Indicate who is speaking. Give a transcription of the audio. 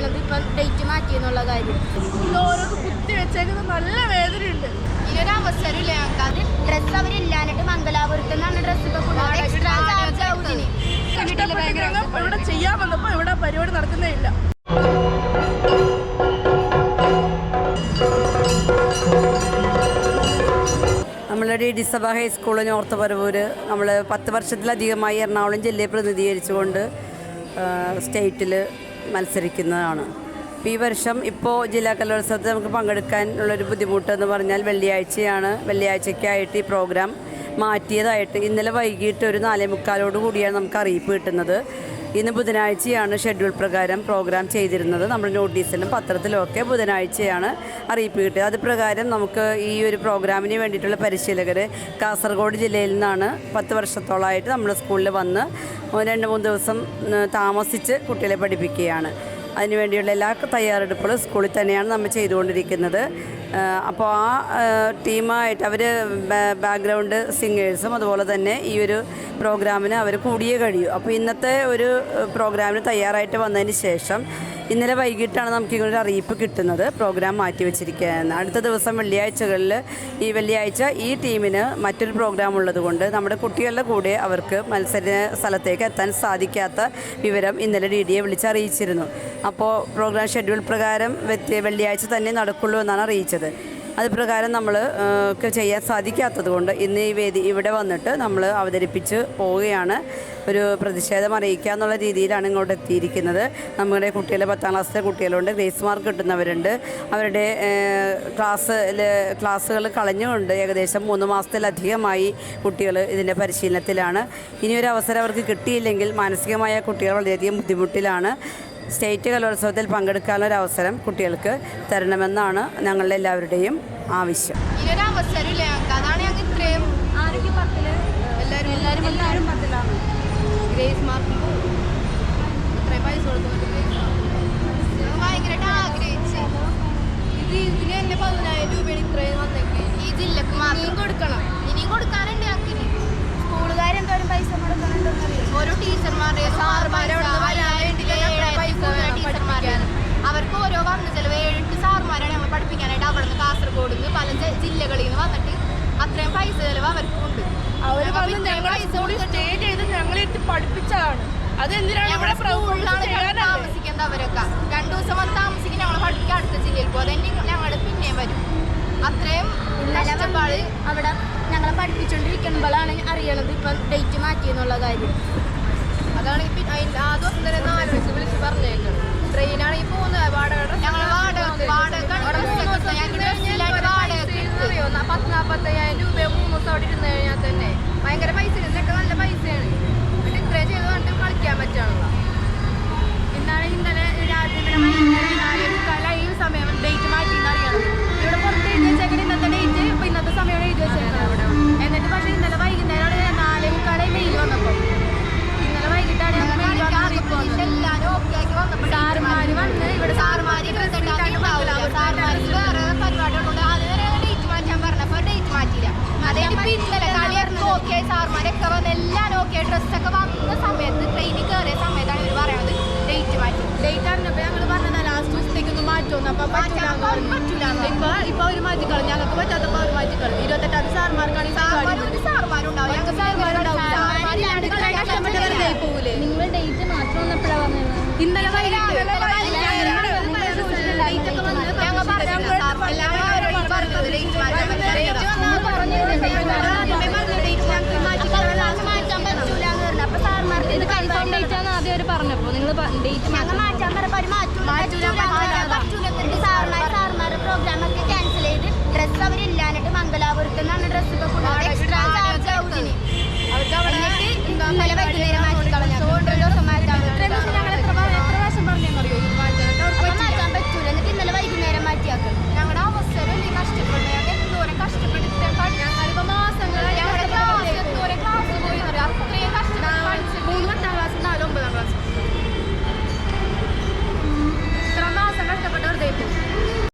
Speaker 1: അറിയണത് ഇപ്പം ഡേറ്റ് മാറ്റി എന്നുള്ള കാര്യം.
Speaker 2: ഓരോന്ന് കുത്തി വെച്ചേക്കുന്നത് നല്ല വേദനയുണ്ട്.
Speaker 1: അവസരം അവസരമില്ല ഞങ്ങൾക്ക്. അത് ഡ്രസ്സ് അവരില്ലാഞ്ഞിട്ട് മംഗലാപുരത്ത് നിന്നാണ് ഡ്രസ്സ് ഇപ്പൊ
Speaker 2: ഇവിടെ ചെയ്യാൻ വന്നപ്പോ ഇവിടെ പരിപാടി നടക്കുന്നേ ഇല്ല.
Speaker 3: നമ്മളൊരു ഡിസബ ഹൈസ്കൂൾ നോർത്ത് പരവൂർ. നമ്മൾ പത്ത് വർഷത്തിലധികമായി എറണാകുളം ജില്ലയെ പ്രതിനിധീകരിച്ചുകൊണ്ട് സ്റ്റേറ്റിൽ മത്സരിക്കുന്നതാണ്. ഈ വർഷം ഇപ്പോൾ ജില്ലാ കലോത്സവത്തിൽ നമുക്ക് ബുദ്ധിമുട്ട് എന്ന് പറഞ്ഞാൽ വെള്ളിയാഴ്ചയാണ്. വെള്ളിയാഴ്ചയ്ക്കായിട്ട് ഈ പ്രോഗ്രാം മാറ്റിയതായിട്ട് ഇന്നലെ വൈകിട്ട് ഒരു നാലേ മുക്കാലോട് കൂടിയാണ് നമുക്ക് അറിയിപ്പ് കിട്ടുന്നത്. ഇന്ന് ബുധനാഴ്ചയാണ് ഷെഡ്യൂൾ പ്രകാരം പ്രോഗ്രാം ചെയ്തിരുന്നത്. നമ്മുടെ നോട്ടീസിലും പത്രത്തിലും ഒക്കെ ബുധനാഴ്ചയാണ് അറിയിപ്പ് കിട്ടിയത്. അത് പ്രകാരം നമുക്ക് ഈ ഒരു പ്രോഗ്രാമിന് വേണ്ടിയിട്ടുള്ള പരിശീലകർ കാസർഗോഡ് ജില്ലയിൽ നിന്നാണ് പത്ത് വർഷത്തോളമായിട്ട് നമ്മുടെ സ്കൂളിൽ വന്ന് രണ്ട് മൂന്ന് ദിവസം താമസിച്ച് കുട്ടികളെ പഠിപ്പിക്കുകയാണ്. അതിനുവേണ്ടിയുള്ള എല്ലാ തയ്യാറെടുപ്പുകളും സ്കൂളിൽ തന്നെയാണ് നമ്മൾ ചെയ്തുകൊണ്ടിരിക്കുന്നത്. അപ്പോൾ ആ ടീമായിട്ട് അവർ ബാക്ക്ഗ്രൗണ്ട് സിംഗേഴ്സും അതുപോലെ തന്നെ ഈ ഒരു പ്രോഗ്രാമിന് അവർ കൂടിയേ കഴിയൂ. അപ്പോൾ ഇന്നത്തെ ഒരു പ്രോഗ്രാമിന് തയ്യാറായിട്ട് വന്നതിന് ശേഷം ഇന്നലെ വൈകിട്ടാണ് നമുക്ക് ഇങ്ങനൊരു അറിയിപ്പ് കിട്ടുന്നത്. പ്രോഗ്രാം മാറ്റി വെച്ചിരിക്കുകയെന്ന് അടുത്ത ദിവസം വെള്ളിയാഴ്ചകളിൽ ഈ വെള്ളിയാഴ്ച ഈ ടീമിന് മറ്റൊരു പ്രോഗ്രാം ഉള്ളതുകൊണ്ട് നമ്മുടെ കുട്ടികളുടെ കൂടെ അവർക്ക് മത്സര സ്ഥലത്തേക്ക് എത്താൻ സാധിക്കാത്ത വിവരം ഇന്നലെ ഡി ഡിയെ വിളിച്ചറിയിച്ചിരുന്നു അപ്പോൾ പ്രോഗ്രാം ഷെഡ്യൂൾ പ്രകാരം വെള്ളിയാഴ്ച തന്നെ നടക്കുള്ളൂ എന്നാണ് അറിയിച്ചത്. അത് പ്രകാരം നമ്മൾ ഒക്കെ ചെയ്യാൻ സാധിക്കാത്തത് കൊണ്ട് ഇന്ന് ഈ വേദി ഇവിടെ വന്നിട്ട് നമ്മൾ അവതരിപ്പിച്ച് പോവുകയാണ്. ഒരു പ്രതിഷേധം അറിയിക്കുക എന്നുള്ള രീതിയിലാണ് ഇങ്ങോട്ട് എത്തിയിരിക്കുന്നത്. നമ്മുടെ കുട്ടികളെ പത്താം ക്ലാസ്സിലെ കുട്ടികളുണ്ട്. ഗ്രേസ് മാർക്ക് കിട്ടുന്നവരുണ്ട്. അവരുടെ ക്ലാസ്സിൽ ക്ലാസ്സുകൾ കളഞ്ഞുകൊണ്ട് ഏകദേശം മൂന്ന് മാസത്തിലധികമായി കുട്ടികൾ ഇതിന്റെ പരിശീലനത്തിലാണ്. ഇനിയൊരു അവസരം അവർക്ക് കിട്ടിയില്ലെങ്കിൽ മാനസികമായ കുട്ടികൾ വളരെയധികം ബുദ്ധിമുട്ടിലാണ്. സ്റ്റേറ്റ് കലോത്സവത്തിൽ പങ്കെടുക്കാനുള്ള ഒരു അവസരം കുട്ടികൾക്ക് തരണമെന്നാണ് ഞങ്ങളുടെ എല്ലാവരുടെയും ആവശ്യം.
Speaker 1: ഇനിയും കൊടുക്കണം. ഇനിയും കൊടുക്കാനുണ്ട് ഞങ്ങൾക്ക് സ്കൂളുകാരെന്തോരം പൈസ കൊടുക്കാനുണ്ടെന്ന് ഓരോ ടീച്ചർമാരുടെ സാറുമാരെ ടീച്ചർമാരാണ് അവർക്ക് ഓരോ വന്ന ചിലവ് ഏഴെട്ട് സാറുമാരാണ് ഞങ്ങൾ പഠിപ്പിക്കാനായിട്ട് അവിടെ നിന്ന് കാസർഗോഡ് നിന്ന് പല ജ- ജില്ലകളിൽ നിന്ന് വന്നിട്ട് അത്രയും പൈസ ചിലവ് അവർക്കുണ്ട്
Speaker 2: അവർ
Speaker 1: അപ്പൊ
Speaker 2: വന്ന്
Speaker 1: ഇത്രയും
Speaker 2: ഞങ്ങളെ
Speaker 1: പൈസ
Speaker 2: സ്കൂളിൽ
Speaker 1: കൊടുത്തിട്ട്
Speaker 2: സ്റ്റേ ചെയ്ത് ഞങ്ങളെ ഇരുത്തി പഠിപ്പിച്ചതാണ്. അതെന്തിനാണ്
Speaker 1: എന്തിനാണ്
Speaker 2: ഇവിടെ?
Speaker 1: താമസിക്കുന്നത് അവരൊക്കെ രണ്ടു ദിവസം വന്ന് താമസിക്കും ഞങ്ങൾ പഠിക്കാൻ അടുത്ത ജില്ലയിൽ പോകും അതെന്നെ ഞങ്ങൾ പിന്നെയും വരും. അത്രയും കഷ്ടപ്പാട്. അവിടെ ഞങ്ങളെ പഠിപ്പിച്ചുകൊണ്ടിരിക്കുമ്പോഴാണ് അറിയണത് ഇപ്പം ഡേറ്റ് മാറ്റി എന്നുള്ള കാര്യം.
Speaker 4: അതാണ് ഇപ്പൊ ദിവസം തന്നെ ആലോചിച്ച് വിളിച്ച് പറഞ്ഞേക്കണം
Speaker 1: ഓക്കെ സാറുമാരൊക്കെ വന്ന് എല്ലാവരും ഓക്കെ ഡ്രസ്സൊക്കെ വന്ന സമയത്ത് ട്രെയിനിൽ കയറിയ സമയത്താണ് ഇവർ പറയുന്നത് ഡേറ്റ് മാറ്റി.
Speaker 2: ഡേറ്റ് അറിഞ്ഞപ്പോൾ ഞങ്ങൾ പറഞ്ഞത് ലാസ്റ്റ് ദിവസത്തേക്ക് ഒന്ന് മാറ്റുമെന്ന് അപ്പം
Speaker 1: മാറ്റാൻ
Speaker 2: പറ്റില്ല ഇപ്പൊ ഇപ്പൊ അവർ മാറ്റിക്കളും. ഞങ്ങൾക്ക് പറ്റാത്തപ്പോ അവർ മാറ്റിക്കളും. ഇരുപത്തെട്ടാം
Speaker 1: സാർമാർക്കാണ് സാറുമാരുണ്ടാവും. ഞങ്ങൾക്ക്
Speaker 2: സാർമാരുണ്ടാവും
Speaker 1: നിങ്ങൾ ഡേറ്റ് മാറ്റം
Speaker 2: ഇന്നലെ വൈകിട്ട്
Speaker 1: ഞങ്ങൾ പറഞ്ഞില്ല സാർ എല്ലാവരും പറഞ്ഞത് ഡേറ്റ് മാറ്റാൻ മാറ്റാൻ പറ്റൂല എന്ന് പറഞ്ഞു അപ്പൊ ഡേറ്റ് ആണ് ആദ്യം അവർ പറഞ്ഞപ്പോ. നിങ്ങൾ ഡേറ്റ് ഞങ്ങൾ മാറ്റാൻ പറഞ്ഞപ്പോൾ പ്രോഗ്രാം ഒക്കെ ക്യാൻസൽ ചെയ്ത് ഡ്രസ്സ് അവരില്ലാഞ്ഞിട്ട്